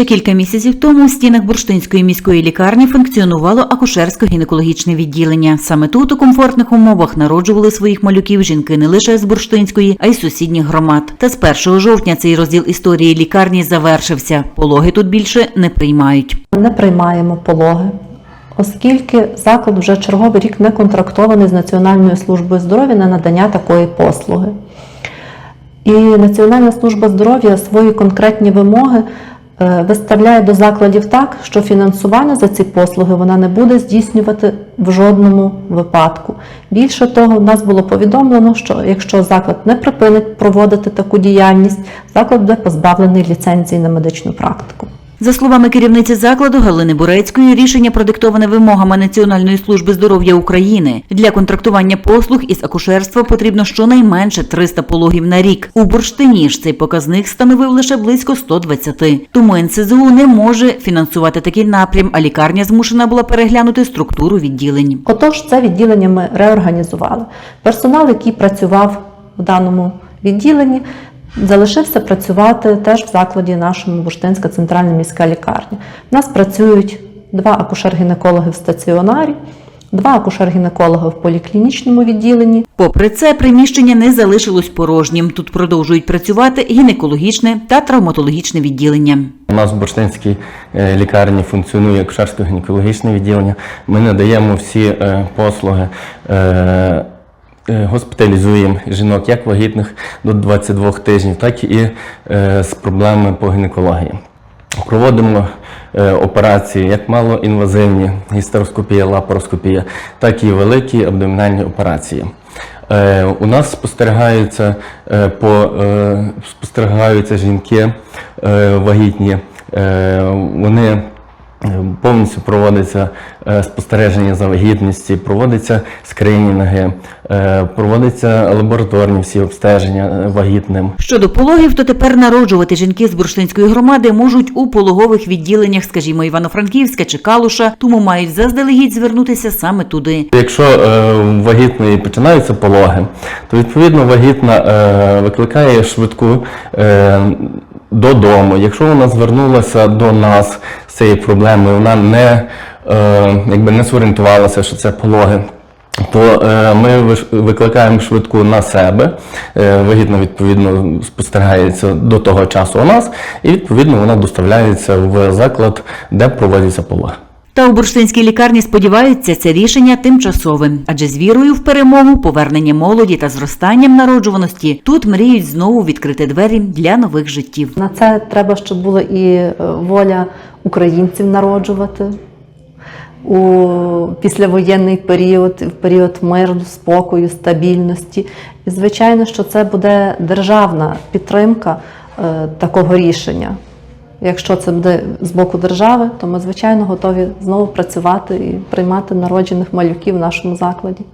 Ще кілька місяців тому у стінах Бурштинської міської лікарні функціонувало акушерсько-гінекологічне відділення. Саме тут у комфортних умовах народжували своїх малюків жінки не лише з Бурштинської, а й сусідніх громад. Та з 1 жовтня цей розділ історії лікарні завершився. Пологи тут більше не приймають. Не приймаємо пологи, оскільки заклад вже черговий рік не контрактований з Національною службою здоров'я на надання такої послуги. І Національна служба здоров'я свої конкретні вимоги виставляє до закладів так, що фінансування за ці послуги вона не буде здійснювати в жодному випадку. Більше того, в нас було повідомлено, що якщо заклад не припинить проводити таку діяльність, заклад буде позбавлений ліцензії на медичну практику. За словами керівниці закладу Галини Бурецької, рішення продиктоване вимогами Національної служби здоров'я України. Для контрактування послуг із акушерства потрібно щонайменше 300 пологів на рік. У Бурштині ж цей показник становив лише близько 120. Тому НСЗУ не може фінансувати такий напрям, а лікарня змушена була переглянути структуру відділень. Отож, це відділення ми реорганізували. Персонал, який працював в даному відділенні, залишився працювати теж в закладі нашому Бурштинська центральна міська лікарня. У нас працюють два акушер-гінекологи в стаціонарі, два акушер-гінеколога в поліклінічному відділенні. Попри це, приміщення не залишилось порожнім. Тут продовжують працювати гінекологічне та травматологічне відділення. У нас в Бурштинській е, лікарні функціонує акушерсько-гінекологічне відділення. Ми надаємо всі е, послуги, е, госпіталізуємо жінок як вагітних до 22 тижнів, так і е, з проблемами по гінекології. Проводимо е, операції як малоінвазивні, гістероскопія, лапароскопія, так і великі абдомінальні операції. Е, У нас спостерігаються е, по е, спостерігаються жінки е, вагітні. Е, Вони е, повністю проводиться е, спостереження за вагітністю, проводиться скринінги, е, проводяться лабораторні всі обстеження е, вагітним. Щодо пологів, то тепер народжувати жінки з бурштинської громади можуть у пологових відділеннях, скажімо, Івано-Франківська чи Калуша, тому мають заздалегідь звернутися саме туди. Якщо вагітної починаються пологи, то відповідно вагітна викликає швидку додому. Якщо вона звернулася до нас з цією проблемою, вона не, е, якби не сорієнтувалася, що це пологи. То е, ми викликаємо швидку на себе. Е, вигідно, відповідно спостерігається до того часу у нас, і відповідно вона доставляється в заклад, де проводяться пологи. Та у бурштинській лікарні сподіваються, це рішення тимчасове, адже з вірою в перемогу, повернення молоді та зростанням народжуваності тут мріють знову відкрити двері для нових життів. На це треба, щоб була і е, воля українців народжувати у післявоєнний період, в період миру, спокою, стабільності. І звичайно, що це буде державна підтримка е, такого рішення. Якщо це буде з боку держави, то ми звичайно готові знову працювати і приймати народжених малюків в нашому закладі.